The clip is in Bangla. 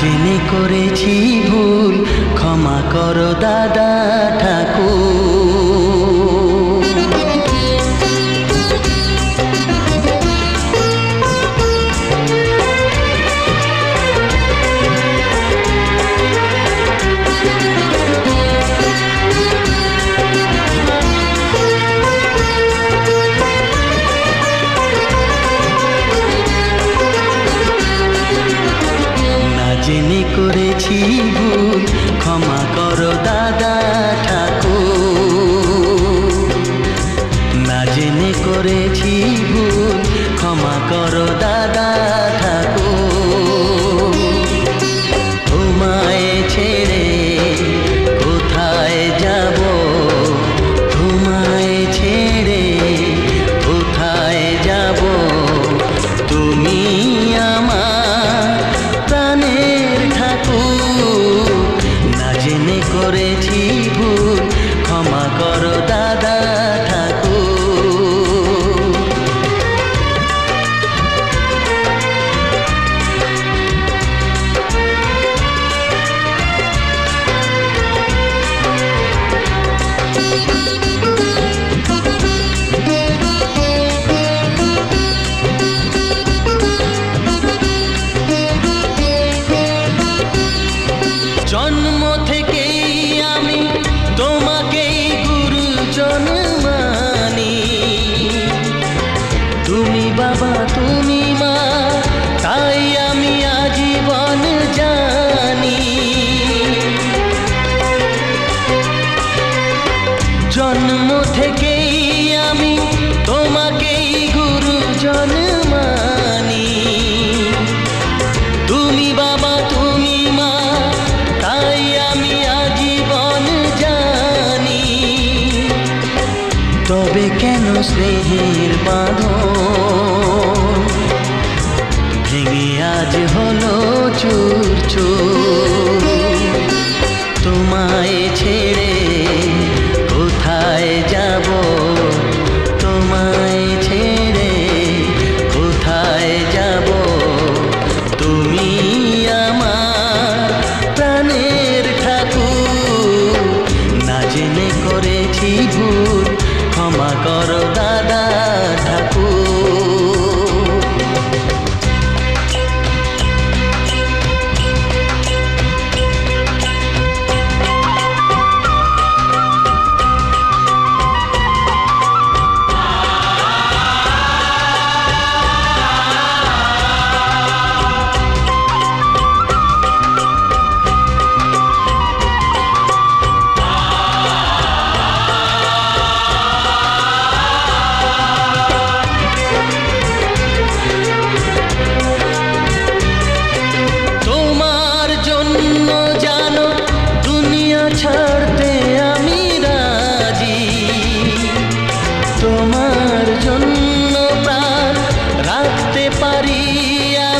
জেনে করেছি ভুল ক্ষমা করো দাদা ঠাকুর। জেনে করেছি ভুল। ক্ষমা করো দাদা ঠাকুর। না জেনে করেছি ভুল। ক্ষমা করো দাদা ঠাকুর। তবে কেন স্নেহের বাঁধন? ভেঙে আজ হলো চুর চুর করো